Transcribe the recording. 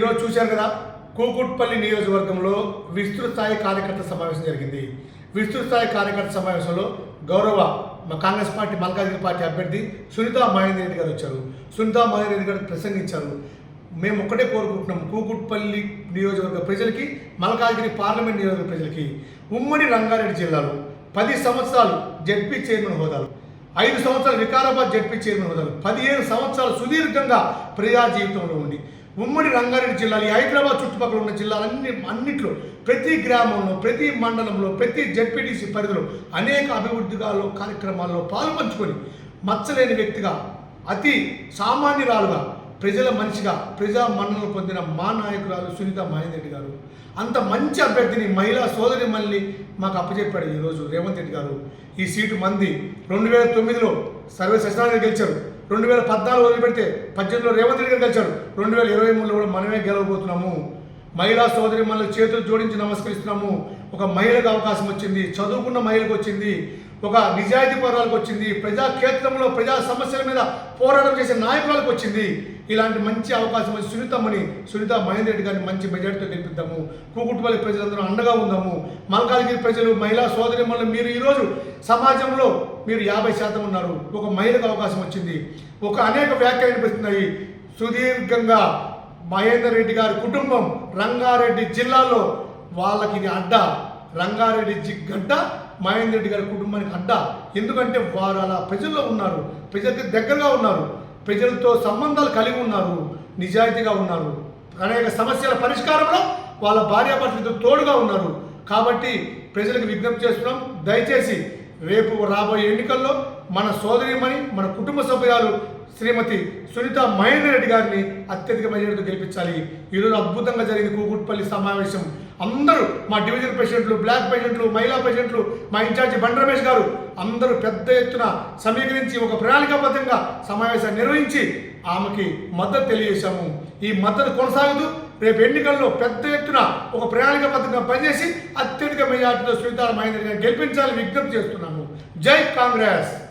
ఈరోజు చూశారు కదా కూకుట్పల్లి నియోజకవర్గంలో విస్తృత స్థాయి కార్యకర్త సమావేశం జరిగింది. విస్తృత స్థాయి కార్యకర్త సమావేశంలో గౌరవ కాంగ్రెస్ పార్టీ మల్కాజ్గిరి పార్టీ అభ్యర్థి సునీత మహేందర్ రెడ్డి గారు వచ్చారు. సునీత మహేందర్ రెడ్డి గారు ప్రసంగించారు. మేము ఒక్కటే కోరుకుంటున్నాం కూకుట్పల్లి నియోజకవర్గ ప్రజలకి మల్కాజ్గిరి పార్లమెంట్ నియోజకవర్గ ప్రజలకి. ఉమ్మడి రంగారెడ్డి జిల్లాలో పది సంవత్సరాలు జడ్పీ చైర్మన్ హోదాలు ఐదు సంవత్సరాలు వికారాబాద్ జడ్పీ చైర్మన్ హోదాలు పదిహేను సంవత్సరాలు సుదీర్ఘంగా ప్రజా జీవితంలో ఉండి ఉమ్మడి రంగారెడ్డి జిల్లాలు ఈ హైదరాబాద్ చుట్టుపక్కల ఉన్న జిల్లాలన్నీ అన్నింటిలో ప్రతి గ్రామంలో ప్రతి మండలంలో ప్రతి జడ్పీటీసీ పరిధిలో అనేక అభివృద్ధిగాల్లో కార్యక్రమాల్లో పాల్పంచుకొని మచ్చలేని వ్యక్తిగా అతి సామాన్యురాలుగా ప్రజల మనిషిగా ప్రజా మన్నలు పొందిన మా నాయకురాలు సునీత మహేందర్ గారు. అంత మంచి అభ్యర్థిని మహిళా సోదరి మళ్ళీ మాకు అప్పచెప్పాడు ఈరోజు రేవంత్ రెడ్డి గారు. ఈ సీటు మంది. రెండు వేల తొమ్మిదిలో సర్వే సత్యనారాయణ గెలిచారు. రెండు వేల పద్నాలుగు వదిలిపెడితే పద్దెనిమిదిలో రేవంత్ రెడ్డి గారు గెలిచారు రెండు వేల ఇరవై మూడులో కూడా మనమే గెలవబోతున్నాము. మహిళా సోదరి మనల్ని చేతులు జోడించి నమస్కరిస్తున్నాము. ఒక మహిళకు అవకాశం వచ్చింది చదువుకున్న మహిళకు వచ్చింది ఒక నిజాయితీ పౌరాలకు వచ్చింది ప్రజాక్షేత్రంలో ప్రజా సమస్యల మీద పోరాటం చేసే నాయకులకు వచ్చింది. ఇలాంటి మంచి అవకాశం వచ్చి సునీతమ్మని సునీత మహేందర్ రెడ్డి గారిని మంచి మెజార్టీతో గెలిపిద్దాము. కూకుట్పల్లి ప్రజలందరూ అండగా ఉందాము. మల్కాజ్గిరి ప్రజలు మహిళా సోదరి మీరు ఈరోజు సమాజంలో మీరు యాభై శాతం ఉన్నారు. ఒక మహిళకు అవకాశం వచ్చింది. ఒక అనేక వ్యాఖ్యలు వినిపిస్తున్నాయి. సుదీర్ఘంగా మహేందర్ రెడ్డి గారి కుటుంబం రంగారెడ్డి జిల్లాలో వాళ్ళకి ఇది అడ్డ. రంగారెడ్డి జి- గడ్డ మహేందర్ రెడ్డి గారి కుటుంబానికి అడ్డ. ఎందుకంటే వారు అలా ప్రజల్లో ఉన్నారు. ప్రజలకి దగ్గరగా ఉన్నారు. ప్రజలతో సంబంధాలు కలిగి ఉన్నారు నిజాయితీగా ఉన్నారు. అనేక సమస్యల పరిష్కారంలో వాళ్ళ భార్యాభర్తలతో తోడుగా ఉన్నారు. కాబట్టి ప్రజలకు విజ్ఞప్తి చేస్తున్నాం దయచేసి రేపు రాబోయే ఎన్నికల్లో మన సోదరిమణి మన కుటుంబ సభ్యురాలు శ్రీమతి సునీత మహేందర్ రెడ్డి గారిని అత్యధిక మెజారిటీతో గెలిపించాలి. ఈరోజు అద్భుతంగా జరిగింది కూకుట్పల్లి సమావేశం. అందరూ మా డివిజన్ పేషెంట్లు బ్లాక్ పేషెంట్లు మహిళా పేషెంట్లు మా ఇన్ఛార్జి బండి రమేష్ గారు అందరూ పెద్ద ఎత్తున సమీకరించి ఒక ప్రణాళికాబద్ధంగా సమావేశాన్ని నిర్వహించి ఆమెకి మద్దతు తెలియజేశాము. ఈ మద్దతు కొనసాగదు. రేపు ఎన్నికల్లో పెద్ద ఎత్తున ఒక ప్రణాళికాబద్ధంగా పనిచేసి అత్యధిక మెజార్టీతో సునీత మహేందర్ గారిని గెలిపించాలని విజ్ఞప్తి చేస్తున్నాము. జై కాంగ్రెస్!